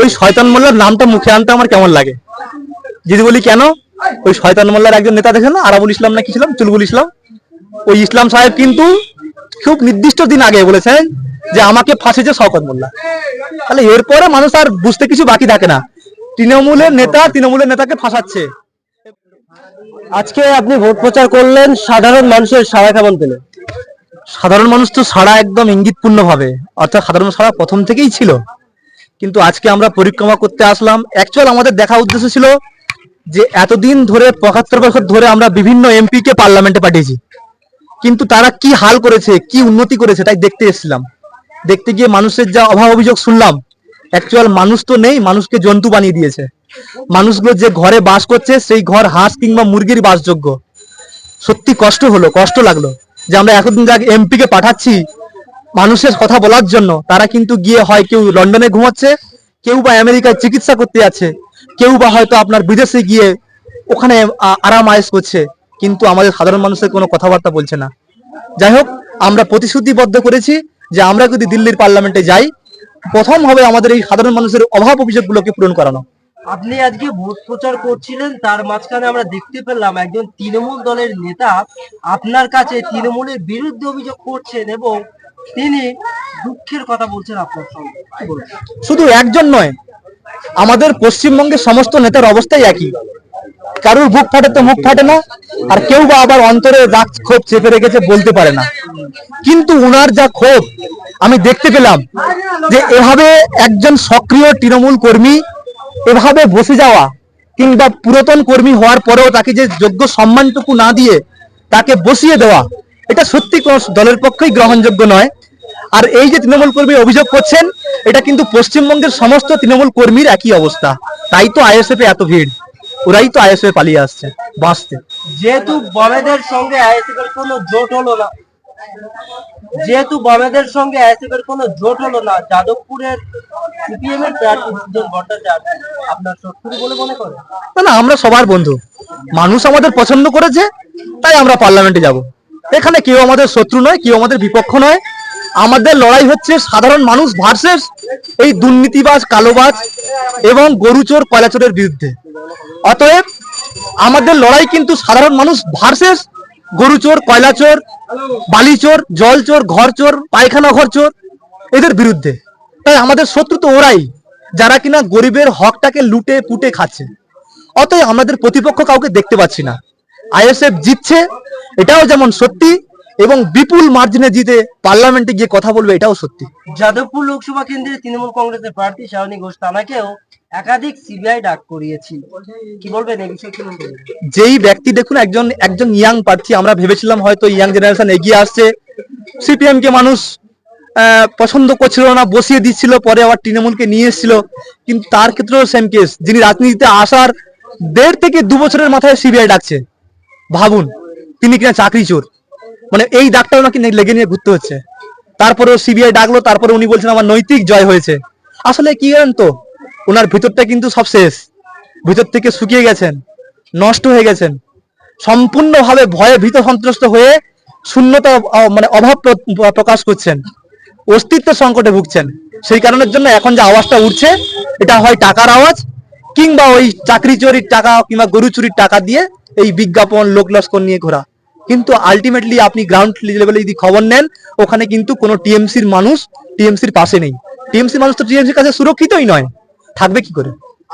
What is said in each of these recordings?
ওই শয়তান মোল্লার নামটা মুখে আনতে আমার কেমন লাগে? যদি বলি কেন? ওই শয়তান মোল্লার একজন নেতা দেখেন না? আরাবুল ইসলাম না কি ছিলাম? চুলবুল ইসলাম। ওই ইসলাম সাহেব কিন্তু খুব নির্দিষ্ট দিন আগে বলেছেন যে আমাকে ফাঁসিছে শওকত মোল্লা। তাহলে এরপরে মানুষ আর বুঝতে কিছু বাকি থাকে না। তৃণমূলের নেতা তৃণমূলের নেতাকে ফাঁসাচ্ছে। আজকে আপনি ভোট প্রচার করলেন সাধারণ মানুষের সাড়া কেমন পেলেন? সাধারণ মানুষ তো সারা একদম ইঙ্গিতপূর্ণ ভাবে অর্থাৎ সাধারণ সারা প্রথম থেকেই ছিল। কিন্তু আজকে আমরা পরিক্রমা করতে আসলাম। অ্যাকচুয়াল আমাদের দেখা উদ্দেশ্য ছিল যে এতদিন ধরে পঁচাত্তর বছর ধরে আমরা বিভিন্ন এমপি কে পার্লামেন্টে পাঠিয়েছি। কিন্তু তারা কি হাল করেছে, কি উন্নতি করেছে তাই দেখতে এসেছিলাম। দেখতে গিয়ে মানুষের যা অভাব অভিযোগ শুনলাম অ্যাকচুয়াল মানুষ তো নেই, মানুষকে জন্তু বানিয়ে দিয়েছে। মানুষগুলো যে ঘরে বাস করছে, সেই ঘর হাঁস কিংবা মুরগির বাসযোগ্য। সত্যি কষ্ট হলো, কষ্ট লাগল যে আমরা এতদিন যাক এমপি কে পাঠাচ্ছি মানুষের কথা বলার জন্য তারা কিন্তু গিয়ে হয় কেউ লন্ডনে ঘুমাচ্ছে, কেউ বা আমেরিকায় চিকিৎসা করতে যাচ্ছে, কেউ বা হয়তো আপনার বিদেশে গিয়ে ওখানে আরাম আয়েস করছে, কিন্তু আমাদের সাধারণ মানুষের কোনো কথাবার্তা বলছে না। যাই হোক, আমরা প্রতিশ্রুতিবদ্ধ করেছি যে আমরা যদি দিল্লির পার্লামেন্টে যাই, প্রথম হবে আমাদের এই সাধারণ মানুষের অভাব অভিযোগগুলোকে পূরণ করানো। আপনি আজকে ভোট প্রচার করছিলেন, তার মাঝখানে আমরা দেখতে পেলাম একজন তৃণমূল দলের নেতা আপনার কাছে তৃণমূলের বিরুদ্ধে অভিযোগ করছেন এবং তিনি দুঃখের কথা বলছেন আপনার সঙ্গে? শুধু একজন নয়, আমাদের পশ্চিমবঙ্গের সমস্ত নেতার অবস্থাই একই। কারোর বুক ফাটে তো মুখ ফাটে না, আর কেউ বা আবার অন্তরে রাগ ক্ষোভ চেপে রেখেছে বলতে পারে না। কিন্তু উনার যা ক্ষোভ, আমি দেখতে পেলাম যে এভাবে একজন সক্রিয় তৃণমূল কর্মী, এভাবে বসে যাওয়া কিংবা পুরাতন কর্মী হওয়ার পরেও তাকে যে যোগ্য সম্মানটুকু না দিয়ে তাকে বসিয়ে দেওয়া এটা সত্যি কোন দলের পক্ষেই গ্রহণযোগ্য নয়। আর এই যে তৃণমূল কর্মী অভিযোগ করছেন এটা কিন্তু পশ্চিমবঙ্গের সমস্ত তৃণমূল কর্মীর একই অবস্থা। তাই তো আইএসএফ এত ভিড়। ওরাই তো আইএসএফ পালিয়ে আসছে বাঁচতে। যেহেতু বামেদের সঙ্গে আইএসএফ এর কোনো জোট হলো না যেহেতু বামেদের সঙ্গে আইএসএফ এর কোনো জোট হলো না যাদবপুরের সিপিএম এর প্রার্থী সুজন ভট্টাচার্য আপনার শত্রু বলে মনে করেন? না না আমরা সবার বন্ধু। মানুষ আমাদের পছন্দ করেছে তাই আমরা পার্লামেন্টে যাব। এখানে কেউ আমাদের শত্রু নয়, কেউ আমাদের বিপক্ষ নয়। আমাদের লড়াই হচ্ছে সাধারণ মানুষ ভার্সেস এই দুর্নীতিবাজ, কালোবাজ এবং গরুচোর, কয়লাচোরের বিরুদ্ধে। অতএব আমাদের লড়াই কিন্তু সাধারণ মানুষ ভার্সেস গরুচোর, কয়লাচোর, বালিচোর, জলচোর, ঘরচোর, পায়খানা ঘরচোর, এদের বিরুদ্ধে। তাই আমাদের শত্রু তো ওরাই, যারা কিনা গরিবের হকটাকে লুটে পুটে খাচ্ছে। অতএব আমাদের প্রতিপক্ষ কাউকে দেখতে পাচ্ছি না। আইএসএফ জিতছে এটাও যেমন সত্যি এবং বিপুল মার্জিনে জিতে পার্লামেন্টে গিয়ে কথা বলবে এটাও সত্যি। যাদবপুর লোকসভা কেন্দ্রে তৃণমূল কংগ্রেসের প্রার্থী শাওনী ঘোষ তানাকেও একাধিক সিবিআই ডাক করিয়েছি। কি বলবেন এই বিষয়ে যেই ব্যক্তি দেখুন একজন একজন ইয়াং প্রার্থী আমরা ভেবেছিলাম হয়তো ইয়াং জেনারেশন এগিয়ে আসছে। সিপিএম কে মানুষ আহ, পছন্দ করছিল না বসিয়ে দিচ্ছিল পরে আবার তৃণমূলকে নিয়ে এসেছিল। কিন্তু তার ক্ষেত্রেও সেম কেস যিনি রাজনীতিতে আসার দেড় থেকে দু বছরের মাথায় সিবিআই ডাকছে। ভাবুন। তিনি কিনা চাকরি চোর। মানে এই ডাকটাও নাকি নে- লেগে নিয়ে ঘুরতে হচ্ছে। তারপরে সিবিআই ডাকলো, তারপরে উনি বলছেন, আমার নৈতিক জয় হয়েছে। আসলে কি জানেন তো ওনার ভিতরটা কিন্তু সব শেষ। ভিতর থেকে শুকিয়ে গেছেন, নষ্ট হয়ে গেছেন। সম্পূর্ণভাবে ভয়ে ভীত সন্ত্রস্ত হয়ে শূন্যতা মানে অভাব প্র- প্রকাশ করছেন। অস্তিত্ব সংকটে ভুগছেন। সেই কারণের জন্য এখন যে আওয়াজটা উঠছে, এটা হয় টাকার আওয়াজ কিংবা ওই চাকরি চুরির টাকা কিংবা গরু চুরির টাকা দিয়ে এই বিজ্ঞাপন লোক লস্কর নিয়ে ঘোরা। কিন্তু আলটিমেটলি আপনি গ্রাউন্ড লেভেলে যদি খবর নেন ওখানে কিন্তু কোনো টিএমসির মানুষ টিএমসির পাশে নেই। টিএমসি মানুষ তো টিএমসির কাছে সুরক্ষিতই নয়। থাকবে কি করে?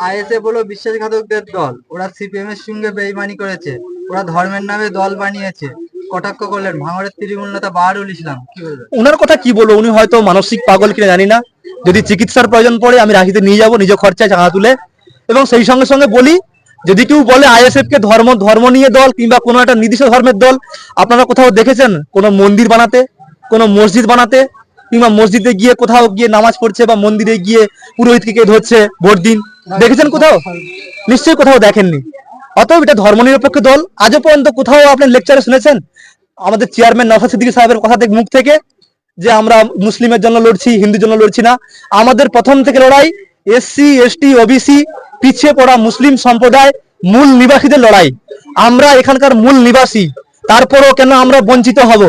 আইএসএফ হলো বিশ্বাসঘাতকদের দল ওরা সিপিএম এর সঙ্গে বেইমানি করেছে ওরা ধর্মের নামে দল বানিয়েছে কটাক্ষ করলেন ভাঙড়ের তৃণমূল নেতা বাহারুল ইসলাম কি বলবেন ওনার কথা কি বলব? উনি হয়তো মানসিক পাগল কিনা জানি না। যদি চিকিৎসার প্রয়োজন পড়ে আমি রাখিতে নিয়ে যাব নিজ খরচায় চাঁদা তুলে। এবং সেই সঙ্গে সঙ্গে বলি যদি কেউ বলে আইএসএফ কে ধর্ম ধর্ম নিয়ে দল কিংবা কোনো একটা নির্দিষ্ট ধর্মের দল, আপনারা কোথাও দেখেছেন? কোনো মন্দির বানাতে? কোনো মসজিদ বানাতে? কিংবা মসজিদে গিয়ে কোথাও গিয়ে নামাজ পড়ছে বা মন্দিরে গিয়ে পুরোহিতকে কে ধরছে ভোট দিন? দেখেছেন কোথাও? নিশ্চয়ই কোথাও দেখেননি। অতএব এটা ধর্মনিরপেক্ষ দল। আজও পর্যন্ত কোথাও আপনি লেকচারে শুনেছেন? আমাদের চেয়ারম্যান নফা সিদ্দিকী সাহেবের কথা থেকে মুখ থেকে, যে আমরা মুসলিমের জন্য লড়ছি, হিন্দুর জন্য লড়ছি না। আমাদের প্রথম থেকে লড়াই এসসি এসটি ওবিসি পিছিয়ে পড়া মুসলিম সম্প্রদায় মূল নিবাসীদের লড়াই। আমরা এখানকার মূল নিবাসী তারপরও কেন আমরা বঞ্চিত হব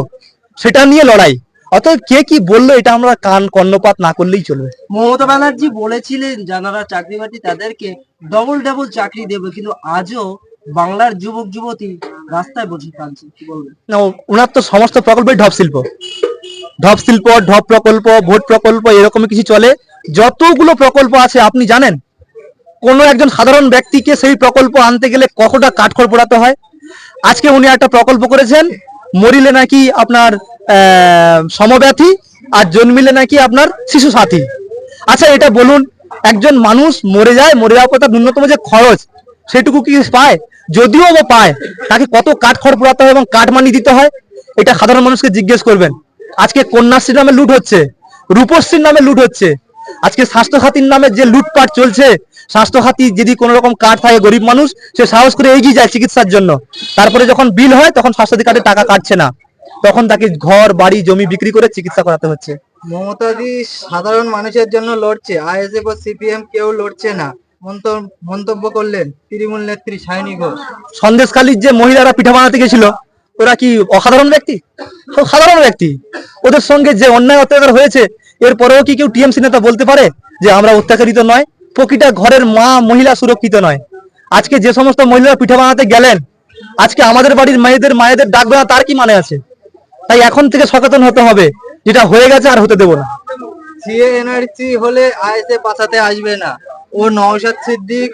সেটা নিয়ে লড়াই। অতএব কে কি বলল এটা আমরা কান কর্ণপাত না করলেই চলবে। মমতা ব্যানার্জি বলেছিলেন যারা চাকরি বাকরি তাদেরকে ডবল ডবল চাকরি দেবে কিন্তু আজও বাংলার যুবক যুবতী রাস্তায় বসে কাঁদছে কি বলবেন? না ওনার তো সমস্ত প্রকল্পই ঢপ শিল্প। ঢপ শিল্প ঢপ প্রকল্প ভোট প্রকল্প এরকম কিছু চলে। যতগুলো প্রকল্প আছে, আপনি জানেন? কোনো একজন সাধারণ ব্যক্তিকে সেই প্রকল্প আনতে গেলে কতটা কাঠখড় পোড়াতে হয়? আজকে উনি একটা প্রকল্প করেছেন, মরিলে নাকি আপনার সমব্যাথী, আর জন্মিলে নাকি আপনার শিশু সাথী আচ্ছা এটা বলুন, একজন মানুষ মরে যায়, মরে যাওয়ার পর তার ন্যূনতম যে খরচ, সেটুকু কি পায়? যদিও বা পায়, তাকে কত কাঠ খড় পোড়াতে হয় এবং কাঠ মানি দিতে হয়? এটা সাধারণ মানুষকে জিজ্ঞেস করবেন। আজকে কন্যাশ্রীর নামে লুট হচ্ছে রূপশ্রীর নামে লুট হচ্ছে আজকে স্বাস্থ্য খাতির নামে যে লুটপাট চলছে স্বাস্থ্য খাতি যদি কোনো রকম কার্ড থাকে গরিব মানুষ সে সাহস করে এগিয়ে যায় চিকিৎসার জন্য। তারপরে যখন বিল হয় তখন স্বাস্থ্যসাথী কার্ডে টাকা কাটছে না। তখন তাকে ঘর বাড়ি জমি বিক্রি করে চিকিৎসা করাতে হচ্ছে। মমতাদি সাধারণ মানুষের জন্য লড়ছে। আইএসএফ ও সিপিএম কেউ লড়ছে না। মন্তব্য করলেন তৃণমূল নেত্রী সায়নী ঘোষ। সন্দেশখালীর যে মহিলারা পিঠা বানাতে গেছিল ওরা কি অসাধারণ ব্যক্তি? সাধারণ ব্যক্তি। ওদের সঙ্গে যে অন্যায় অত্যাচার হয়েছে এরপরেও কি কেউ টিএমসি নেতা বলতে পারে যে আমরা অত্যাচারিত নয়? প্রকৃতা ঘরের মা মহিলা সুরক্ষিত নয়। আজকে যে সমস্ত মহিলারা পিঠা বানাতে গেলেন আজকে আমাদের বাড়ির মেয়েদের মায়েদের ডাক দেওয়া তার কি মানে আছে? তাই এখন থেকে সচেতন হতে হবে যেটা হয়ে গেছে আর হতে দেবো না। সিএ এনআরসি হলে বাঁচাতে আসবে না। ও নওশাদ সিদ্দিক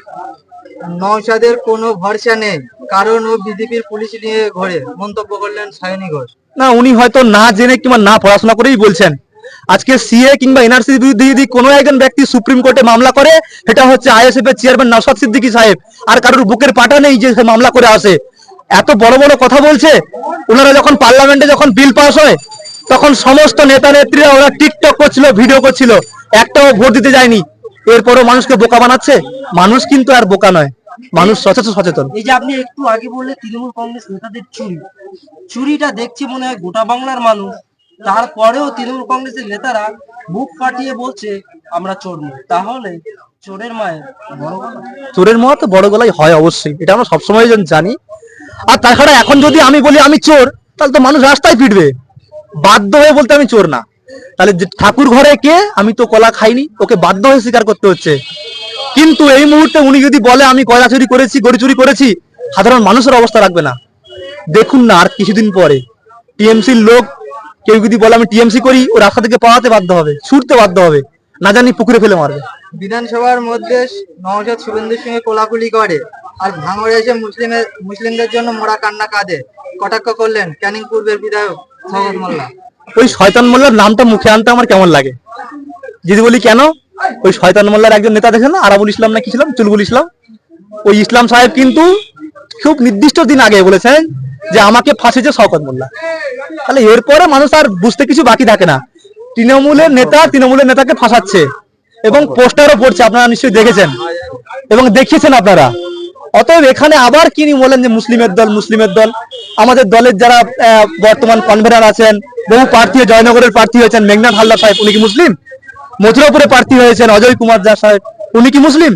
নওশাদের কোনো ভরসা নেই কারণ ও বিজেপির পুলিশ নিয়ে ঘোরে মন্তব্য করলেন সায়নী ঘোষ। না উনি হয়তো না জেনে কিংবা না পড়াশোনা করেই বলছেন। আজকে সিএ কিংবা এনআরসির বিরুদ্ধে যদি কোনো একজন ব্যক্তি সুপ্রিম কোর্টে মামলা করে, সেটা হচ্ছে আইএসএফ এর চেয়ারম্যান নওশাদ সিদ্দিকী সাহেব। আর কারোর বুকের পাটা নেই যে মামলা করে আসে। এত বড় বড় কথা বলছে ওনারা যখন পার্লামেন্টে যখন বিল পাস হয়, তখন সমস্ত নেতা নেত্রীরা ওরা টিকটক করছিল ভিডিও করছিল। একটাও ভোট দিতে যায়নি। এরপরও মানুষকে বোকা বানাচ্ছে। মানুষ কিন্তু আর বোকা নয়। মানুষ সচেতন সচেতন। এই যে আপনি একটু আগে বললে তৃণমূল কংগ্রেস নেতাদের চুরি। চুরিটা দেখছি মনে হয় গোটা বাংলার মানুষ। তারপরেও তৃণমূল কংগ্রেসের নেতারা বুক ফাটিয়ে বলছে, আমরা চোর তাহলে চোরের মায়ের বড় গলা চোরের মহা তো বড় গলায় হয় অবশ্যই, এটা আমরা সবসময় জন আর তাছাড়া এখন যদি আমি বলি আমি চোর, তাহলে তো মানুষ রাস্তায় পিটবে বাধ্য হয়ে বলতে আমি চোর না। তাহলে ঠাকুর ঘরে কে, আমি তো কলা খাইনি, ওকে বাধ্য হয়ে স্বীকার করতে হচ্ছে। কিন্তু এই মুহূর্তে উনি যদি বলে, আমি কয়লা চুরি করেছি গড়ি চুরি করেছি, সাধারণ মানুষের অবস্থা রাখবে না। দেখুন না আর কিছুদিন পরে, টিএমসির লোক কেউ যদি বলে আমি টিএমসি করি ও রাস্তা থেকে পাওয়াতে বাধ্য হবে ছুটতে বাধ্য হবে। না জানি পুকুরে ফেলে মারবে। বিধানসভার মধ্যে নওশাদ শুভেন্দুর সঙ্গে কোলাকুলি করে আর ভাঙড়ে এসে মুসলিমের মুসলিমদের জন্য মোড়া কান্না কাঁদে। কটাক্ষ করলেন ক্যানিং পূর্বের বিধায়ক সহজ মোল্লা। ওই শয়তান মোল্লার নামটা মুখে আনতে আমার কেমন লাগে? যদি বলি কেন? ওই শয়তান মোল্লার একজন নেতা দেখেন না আরাবুল ইসলাম না কি ছিলাম চুলবুল ইসলাম? ওই ইসলাম সাহেব কিন্তু খুব নির্দিষ্ট দিন আগে বলেছেন যে আমাকে ফাঁসিছে শওকত মোল্লা। তাহলে এরপরে মানুষ আর বুঝতে কিছু বাকি থাকে না। তৃণমূলের নেতা তৃণমূলের নেতাকে ফাঁসাচ্ছে এবং পোস্টারও পড়ছে, আপনারা নিশ্চয়ই দেখেছেন এবং দেখিয়েছেন আপনারা। অতএব এখানে আবার কি নিয়ে বলেন যে মুসলিমের দল মুসলিমের দল? আমাদের দলের যারা বর্তমান কনভেনার আছেন, বহু প্রার্থী, জয়নগরের প্রার্থী হয়েছেন মেঘনাথ হালদার সাহেব, উনি কি মুসলিম? মথুরাপুরে প্রার্থী হয়েছেন, অজয় কুমার দা সাহেব, উনি কি মুসলিম?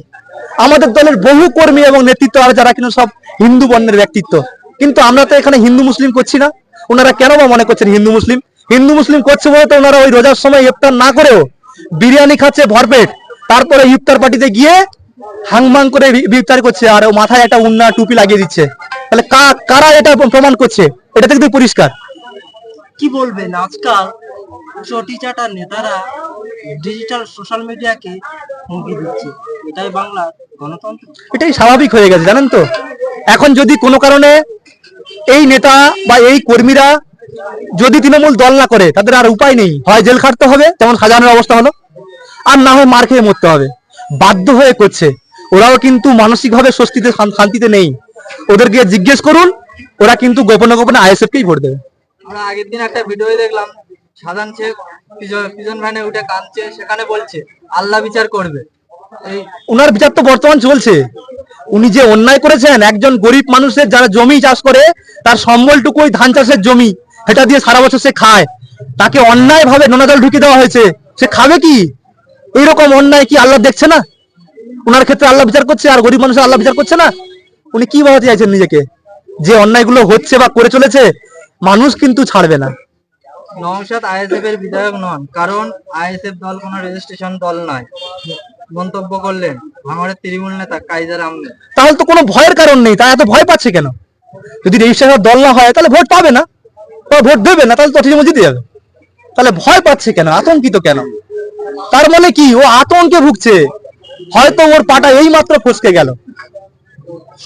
আমাদের দলের বহু কর্মী এবং নেতৃত্ব আর যারা কিন্তু সব হিন্দু বর্ণের ব্যক্তিত্ব। কিন্তু আমরা তো এখানে হিন্দু, মুসলিম করছি না। ওনারা কেন বা মনে করছেন হিন্দু মুসলিম? হিন্দু মুসলিম করছে বলে তো ওনারা ওই রোজার সময় ইফতার না করেও বিরিয়ানি খাচ্ছে ভরপেট তারপরে ইফতার পার্টিতে গিয়ে হাংমাং করে ইফতার করছে আর মাথায় একটা উন্না টুপি লাগিয়ে দিচ্ছে। তাহলে কারা এটা প্রমাণ করছে? এটা থেকে পরিষ্কার। কি বলবেন? আজকাল চটি চাটা নেতারা ডিজিটাল সোশ্যাল মিডিয়াকে হুমকি দিচ্ছে। এটাই বাংলার গণতন্ত্র। এটাই স্বাভাবিক হয়ে গেছে জানেন তো? এখন যদি কোনো কারণে এই নেতা বা এই কর্মীরা যদি তৃণমূল দল না করে, তাদের আর উপায় নেই। হয় জেল খাটতে হবে, যেমন সাজানোর অবস্থা হলো, আর না হয় মার খেয়ে মরতে হবে। বাধ্য হয়ে করছে। ওরাও কিন্তু মানসিকভাবে স্বস্তিতে শান্তিতে নেই। ওদেরকে জিজ্ঞেস করুন, ওরা কিন্তু গোপনে গোপনে আইএসএফ কেই ভোট দেবে। আমরা আগের দিন একটা ভিডিও দেখলাম, সাধারণ শেখ পিজন ভ্যানে উঠে কাঁদছে, সেখানে বলছে, আল্লাহ বিচার করবে। ওনার বিচার তো বর্তমান চলছে। উনি যে অন্যায় করেছেন, একজন গরিব মানুষের যারা জমি চাষ করে, তার সম্বলটুকু ওই ধান চাষের জমি, সেটা দিয়ে সারা বছর সে খায়। তাকে অন্যায় ভাবে নোনা জল ঢুকিয়ে দেওয়া হয়েছে। সে খাবে কি? এইরকম অন্যায় কি আল্লাহ দেখছে না? ওনার ক্ষেত্রে আল্লাহ বিচার করছে, আর গরিব মানুষের আল্লাহ বিচার করছে না? উনি কি ভাবতে চাইছেন নিজেকে? যে অন্যায়গুলো হচ্ছে বা করে চলেছে, মানুষ কিন্তু ছাড়বে না। নওশাদ আইএসএফ এর বিধায়ক নন, কারণ আইএসএফ দল কোনো রেজিস্ট্রেশন দল নয়। মন্তব্য করলেন ভাঙড়ের তৃণমূল নেতা কাইজার আহমেদ। তাহলে তো কোনো ভয়ের কারণ নেই তাই এত ভয় পাচ্ছে কেন? যদি রেজিস্ট্রেশন দল না হয় তাহলে ভোট পাবে না। ভোট দেবে না তাহলে তো তৃণমূল জিতে যাবে। তাহলে ভয় পাচ্ছে কেন আতঙ্কিত কেন? তার মানে কি ও আতঙ্কে ভুগছে। হয়তো ওর পাটা এই মাত্র ফসকে গেল।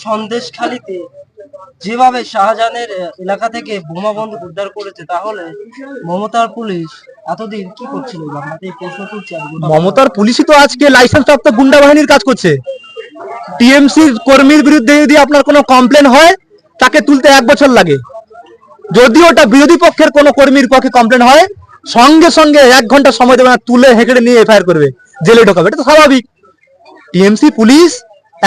সন্দেশখালিতে যেভাবে শাহজাহানের এলাকা থেকে বোমা বন্দুক উদ্ধার করেছে, তাহলে মমতার পুলিশ এতদিন কি করছিল? মমতার পুলিশই তো আজকে লাইসেন্স প্রাপ্ত গুন্ডা বাহিনীর কাজ করছে। টিএমসি কর্মীর বিরুদ্ধে যদি আপনার কোনো কমপ্লেন হয়, তাকে তুলতে এক বছর লাগে। যদি ওটা বিরোধী পক্ষের কোনো কর্মীর পক্ষে কমপ্লেন হয়, সঙ্গে সঙ্গে এক ঘণ্টা সময় দেবে না, তুলে হেঁকড়ে নিয়ে এফআইআর করবে, জেলে ঢোকাবে, এটা তো স্বাভাবিক। টিএমসি পুলিশ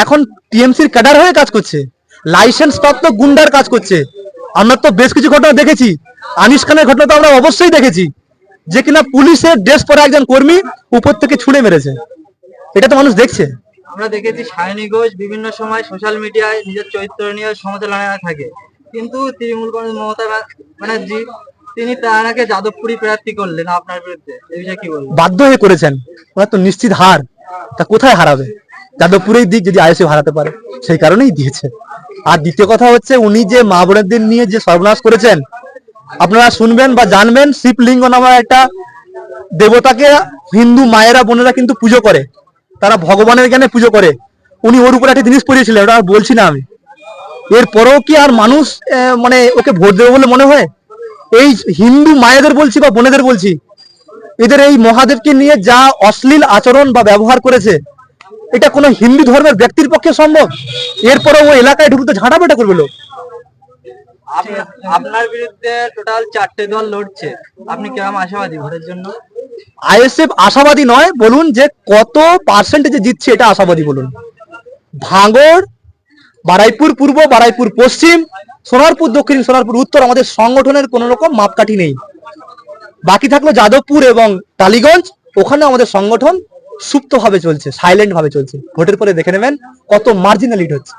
এখন টিএমসির ক্যাডার হয়ে কাজ করছে। লাইসেন্স প্রাপ্ত গুন্ডার কাজ করছে। আমরা তো বেশ কিছু ঘটনা দেখেছি। আনিস খানের ঘটনা তো আমরা অবশ্যই দেখেছি। যে কিনা পুলিশের ড্রেস পরা একজন কর্মী উপর থেকে ছুঁড়ে মেরেছে। এটা তো মানুষ দেখছে। আমরা দেখেছি সায়নী ঘোষ বিভিন্ন সময় সোশ্যাল মিডিয়ায় নিজের চরিত্র নিয়ে সমালোচনায় থাকে। কিন্তু তৃণমূল কংগ্রেস মমতা ব্যানার্জি তিনি তারাকে যাদবপুরি প্রার্থী করলেন আপনার বিরুদ্ধে। এই বিষয়ে কি বলবেন? বাধ্য হয়ে করেছেন। ওরা তো নিশ্চিত হার। তা কোথায় হারাবে? যাদবপুরেই দিক যদি আইএসএফ হারাতে পারে, সেই কারণেই দিয়েছে। আর দ্বিতীয় কথা হচ্ছে, উনি যে মা বোনেদের নিয়ে যে সর্বনাশ করেছেন, আপনারা শুনবেন বা জানবেন, শিবলিঙ্গ নামে একটা দেবতাকে হিন্দু মায়েরা, বোনেরা কিন্তু পুজো করে। তারা ভগবানের জ্ঞানে পুজো করে। উনি ওর উপরে একটা জিনিস পড়িয়েছিলেন, ওটা বলছি না আমি। এরপরেও কি আর মানুষ মানে ওকে ভোট দেবে বলে মনে হয়? এই হিন্দু মায়েদের বলছি বা বোনেদের বলছি, এদের এই মহাদেবকে নিয়ে যা অশ্লীল আচরণ বা ব্যবহার করেছে এটা কোনো হিন্দু ধর্মের ব্যক্তির পক্ষে সম্ভব? এরপরে ও এলাকায় ঢুকতে ঝাঁটা পেটা করবে লোক। আপনার- বিরুদ্ধে টোটাল চারটে দল লড়ছে। আপনি কীরকম আশাবাদী ভোটের জন্য? আইএসএফ আশাবাদী নয় বলুন যে কত পার্সেন্টেজে জিতছে এটা আশাবাদী বলুন। ভাঙড় বারাইপুর পূর্ব বারাইপুর পশ্চিম সোনারপুর দক্ষিণ সোনারপুর উত্তর আমাদের সংগঠনের কোন রকম মাপকাঠি নেই। বাকি থাকল যাদবপুর এবং টালিগঞ্জ ওখানে আমাদের সংগঠন সুপ্ত ভাবে চলছে সাইলেন্ট ভাবে চলছে। ভোটের পরে দেখে নেবেন কত মার্জিনাল হচ্ছে।